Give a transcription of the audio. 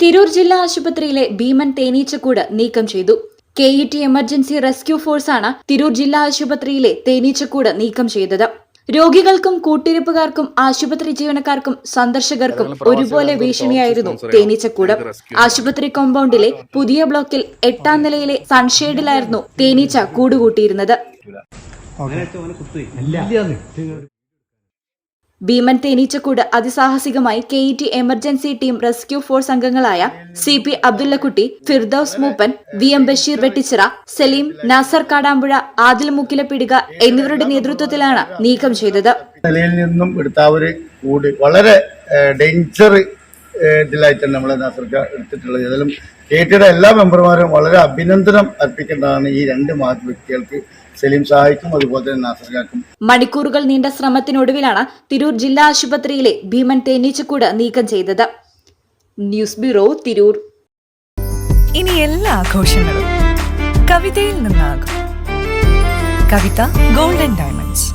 തിരൂർ ജില്ലാ ആശുപത്രിയിലെ ഭീമൻ തേനീച്ചക്കൂട് നീക്കം ചെയ്തു. K E T emergency rescue ഫോഴ്സാണ് Tirur ജില്ലാ ആശുപത്രിയിലെ തേനീച്ചക്കൂട് നീക്കം ചെയ്തത്. രോഗികൾക്കും കൂട്ടിരിപ്പുകാർക്കും ആശുപത്രി ജീവനക്കാർക്കും സന്ദർശകർക്കും ഒരുപോലെ ഭീഷണിയായിരുന്നു തേനീച്ചക്കൂടം. ആശുപത്രി കോമ്പൗണ്ടിലെ പുതിയ ബ്ലോക്കിൽ എട്ടാം നിലയിലെ സൺഷെയ്ഡിലായിരുന്നു തേനീച്ച കൂടുകൂട്ടിയിരുന്നത്. ഭീമൻ തേനീച്ചക്കൂട് അതിസാഹസികമായി K E T emergency team rescue force അംഗങ്ങളായ C P Abdullakutty Firdous Mooppan V M Basheer Vettichira Saleem Nasar Kadampuzha Adil മുക്കിലെ പിടിക എന്നിവരുടെ നേതൃത്വത്തിലാണ് നീക്കം ചെയ്തത്. നിലയിൽ നിന്നും എടുത്ത കൂടി വളരെ ഡേഞ്ചർ ഇതിലായിട്ടാണ് നമ്മളെ നാസർക്ക എടുത്തിട്ടുള്ളത്. ഏതായാലും കെ ടിയുടെ എല്ലാ മെമ്പർമാരും വളരെ അഭിനന്ദനം അർപ്പിക്കേണ്ടതാണ് ഈ രണ്ട് മഹത് വ്യക്തികൾക്ക് സലീം സാഹിക്കും അതുപോലെ തന്നെ നാസർക്കാക്കും. മണിക്കൂറുകൾ നീണ്ട ശ്രമത്തിനൊടുവിലാണ് തിരൂർ ജില്ലാ ആശുപത്രിയിലെ ഭീമൻ തേനീച്ചക്കൂട് നീക്കം ചെയ്തത്. News bureau Tirur. ഇനി എല്ലാ ആഘോഷങ്ങളും കവിതയിൽ നിന്നാകും. Kavitha golden diamonds.